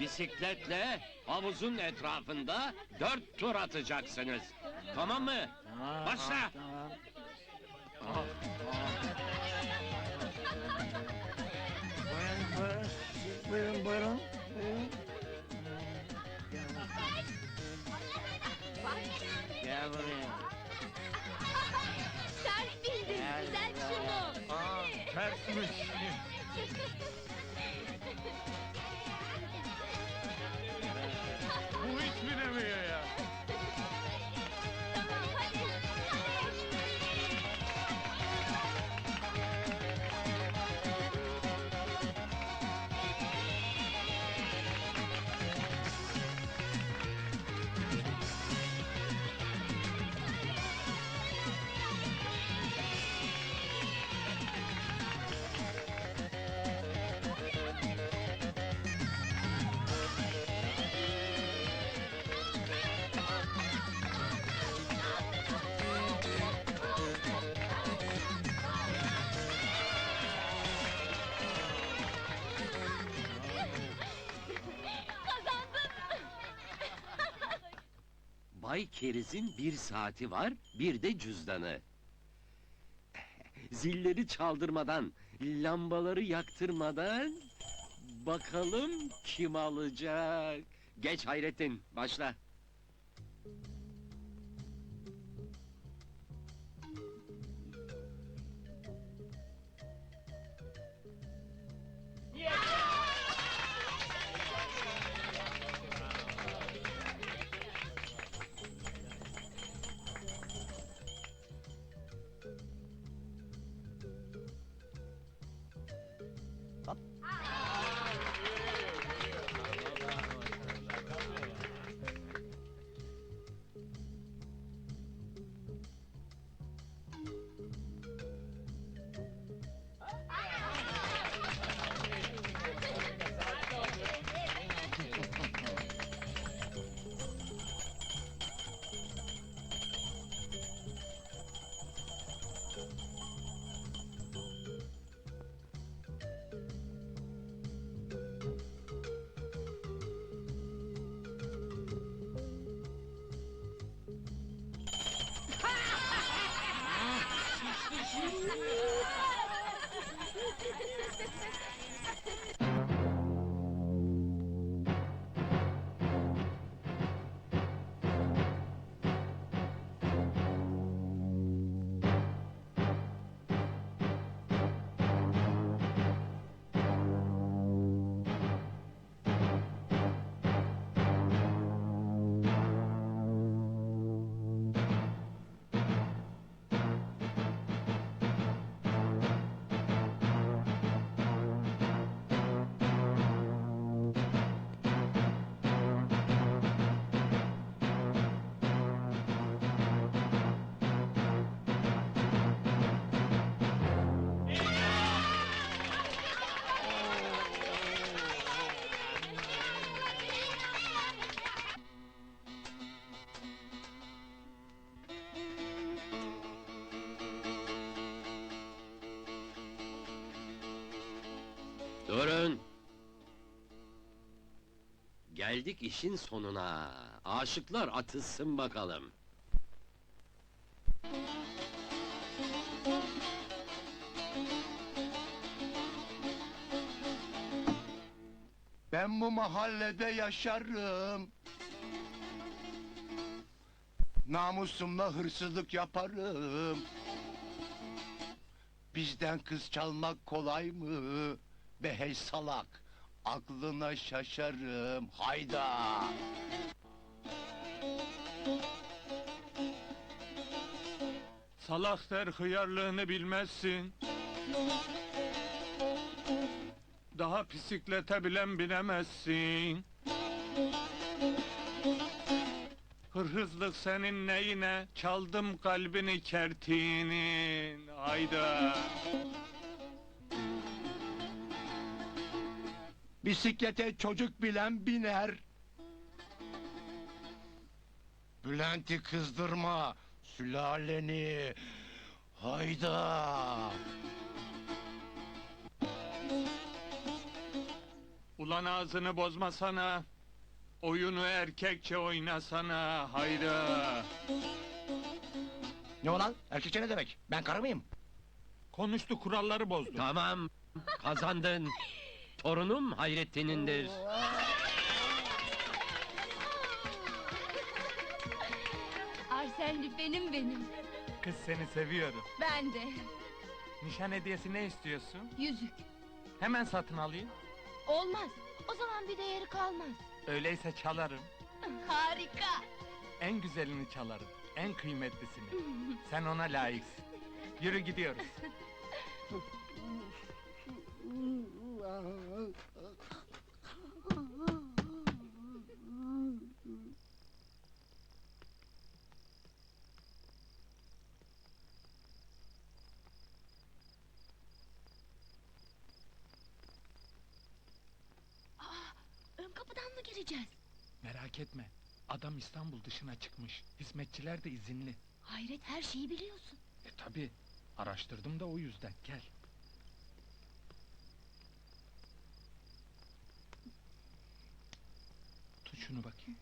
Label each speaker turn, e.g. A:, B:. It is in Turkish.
A: Bisikletle havuzun etrafında dört tur atacaksınız. Tamam mı? Başla.
B: Buyurun, buyurun, buyurun, buyurun. buyurun. Gel buraya.
C: Ters bildin.
B: Buraya.
C: şunu.
B: Aa, tersmiş.
A: Bay Keriz'in bir saati var, bir de cüzdanı. Zilleri çaldırmadan, lambaları yaktırmadan... Bakalım kim alacak? Geç Hayrettin, başla. Durun. Geldik işin sonuna. Aşıklar atılsın bakalım.
D: Ben bu mahallede yaşarım. Namusumla hırsızlık yaparım. Bizden kız çalmak kolay mı? Be hey salak, aklına şaşarım. Hayda!
B: Salak der hıyarlığını bilmezsin. Daha bisiklete bilen binemezsin. Hırsızlık senin neyine? Çaldım kalbini kertinin. Hayda.
D: Bisiklete çocuk bilen biner. Bülent'i kızdırma, sülaleni. Hayda!
B: Ulan ağzını bozmasana. Oyunu erkekçe oynasana. Hayda.
D: Ne olan? Erkekçe ne demek? Ben karı mıyım?
B: Konuştu kuralları bozdu.
A: Tamam, kazandın. Torunum Hayrettin'indir.
C: Arsen Lüfen'im benim.
B: Kız seni seviyorum.
C: Ben de.
B: Nişan hediyesi ne istiyorsun?
C: Yüzük.
B: Hemen satın alayım.
C: Olmaz. O zaman bir değeri kalmaz.
B: Öyleyse çalarım.
C: Harika.
B: En güzelini çalarım. En kıymetlisini. Sen ona layıksın. Yürü gidiyoruz.
C: Kapıdan mı gireceğiz?
B: Merak etme. Adam İstanbul dışına çıkmış. Hizmetçiler de izinli.
C: Hayret her şeyi biliyorsun.
B: E tabi. Araştırdım da o yüzden. Gel. Tut şunu bakayım.